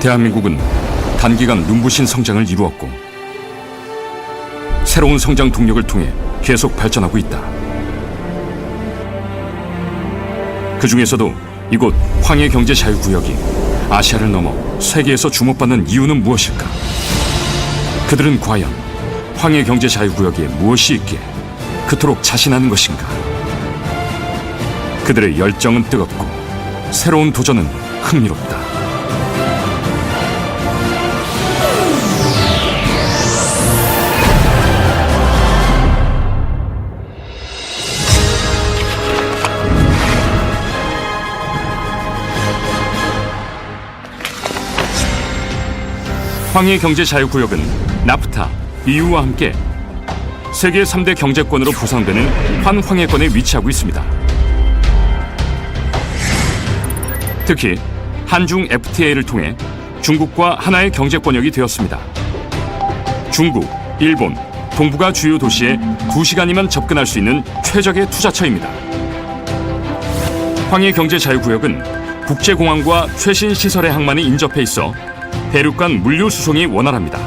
대한민국은 단기간 눈부신 성장을 이루었고 새로운 성장 동력을 통해 계속 발전하고 있다. 그 중에서도 이곳 황해 경제 자유구역이 아시아를 넘어 세계에서 주목받는 이유는 무엇일까? 그들은 과연 황해 경제 자유구역에 무엇이 있기에 그토록 자신하는 것인가? 그들의 열정은 뜨겁고 새로운 도전은 흥미롭다. 황해 경제 자유구역은 나프타, EU와 함께 세계 3대 경제권으로 보상되는 환황해권에 위치하고 있습니다. 특히 한중 FTA를 통해 중국과 하나의 경제권역이 되었습니다. 중국, 일본, 동북아 주요 도시에 2시간이면 접근할 수 있는 최적의 투자처입니다. 황해 경제 자유구역은 국제공항과 최신 시설의 항만이 인접해 있어 대륙 간 물류 수송이 원활합니다.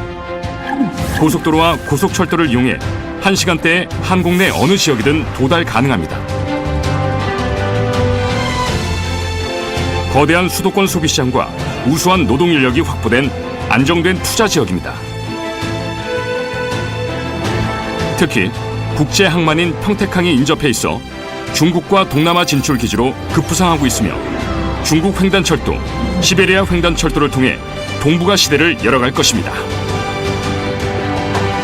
고속도로와 고속철도를 이용해 한시간대에 한국 내 어느 지역이든 도달 가능합니다. 거대한 수도권 소비 시장과 우수한 노동 인력이 확보된 안정된 투자 지역입니다. 특히 국제 항만인 평택항이 인접해 있어 중국과 동남아 진출 기지로 급부상하고 있으며 중국 횡단철도, 시베리아 횡단철도를 통해 동북아 시대를 열어갈 것입니다.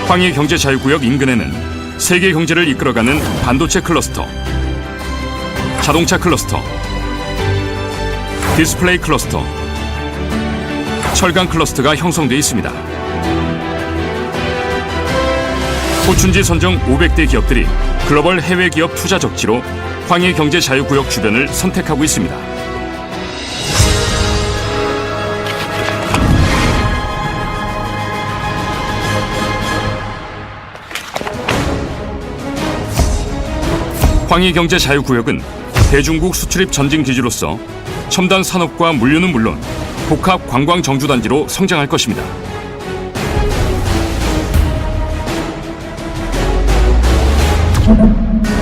황해 경제 자유구역 인근에는 세계 경제를 이끌어가는 반도체 클러스터, 자동차 클러스터, 디스플레이 클러스터, 철강 클러스터가 형성돼 있습니다. 호춘지 선정 500대 기업들이 글로벌 해외 기업 투자 적지로 황해 경제 자유구역 주변을 선택하고 있습니다. 황해 경제 자유구역은 대중국 수출입 전진 기지로서 첨단 산업과 물류는 물론 복합 관광 정주 단지로 성장할 것입니다.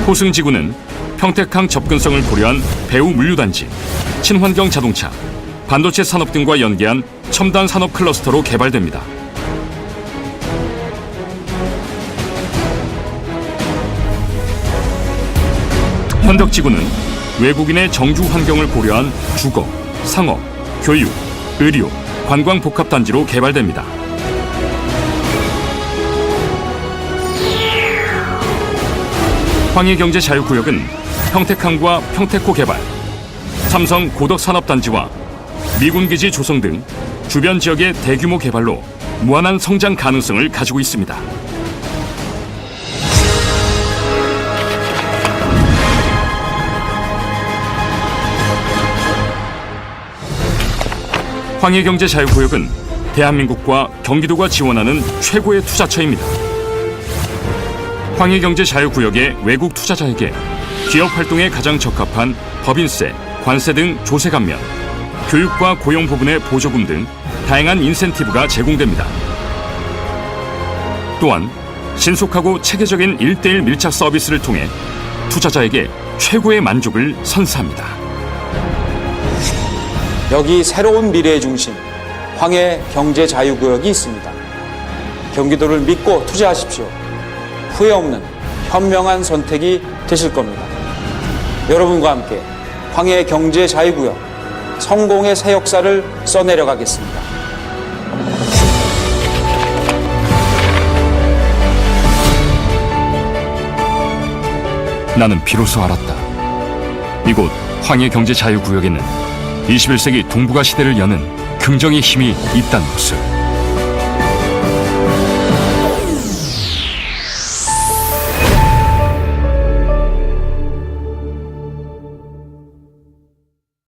호승지구는 평택항 접근성을 고려한 배후 물류단지, 친환경 자동차, 반도체 산업 등과 연계한 첨단 산업 클러스터로 개발됩니다. 현덕지구는 외국인의 정주 환경을 고려한 주거, 상업, 교육, 의료, 관광 복합 단지로 개발됩니다. 황해경제 자유구역은 평택항과 평택호 개발, 삼성 고덕산업단지와 미군기지 조성 등 주변 지역의 대규모 개발로 무한한 성장 가능성을 가지고 있습니다. 황해경제 자유구역은 대한민국과 경기도가 지원하는 최고의 투자처입니다. 황해경제 자유구역의 외국 투자자에게 기업 활동에 가장 적합한 법인세, 관세 등 조세 감면, 교육과 고용 부분의 보조금 등 다양한 인센티브가 제공됩니다. 또한 신속하고 체계적인 일대일 밀착 서비스를 통해 투자자에게 최고의 만족을 선사합니다. 여기 새로운 미래의 중심, 황해 경제 자유구역이 있습니다. 경기도를 믿고 투자하십시오. 후회 없는 현명한 선택이 되실 겁니다. 여러분과 함께 황해 경제 자유구역 성공의 새 역사를 써내려가겠습니다. 나는 비로소 알았다. 이곳 황해 경제 자유구역에는 21세기 동북아 시대를 여는 긍정의 힘이 있다는 것을.